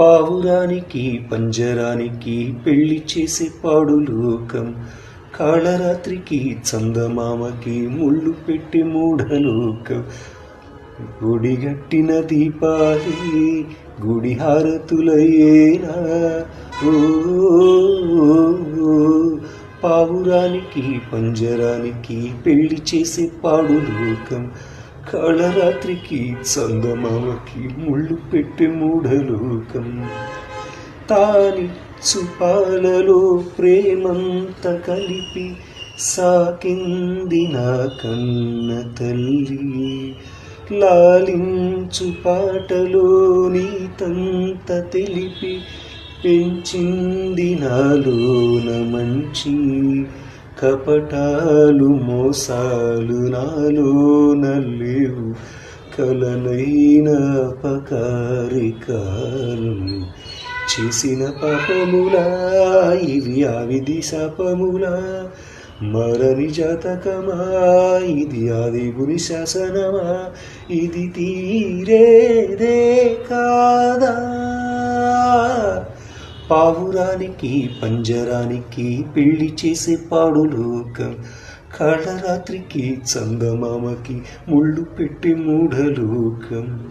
పావురానికి పంజరానికి పెళ్ళి చేసే పాడు లోకం. కాళరాత్రికి చందమామకి ముళ్ళు పెట్టి మూఢలోకం గుడిగట్టిన దీపాలి గుడి హారతులయ్యేనా? ఓ, పావురానికి పంజరానికి పెళ్ళి చేసే పాడు లోకం. కాళరాత్రికి చందమామకి ముళ్ళు పెట్టి మూఢలోకం. తానిచ్చు పాలలో ప్రేమంత కలిపి సాకింది నా కన్న తల్లి. లాలించు పాటలో నీతంత తెలిపి పెంచింది నాలోన మంచి. కపటాలు మోసాలు నాలో లేవు కలనైన పకారికాలు చేసిన పాపములా ఇవి ఆవిధి శాపములా. మరని జాతకమా ఇది ఆ దేవుని శాసనమా ఇది తీరేదే కాదా? పావురానికి పంజరానికి పెళ్ళి చేసే పాడు లోకం. కాళరాత్రికి చందమామకి ముళ్ళు పెట్టి మూఢలోకం.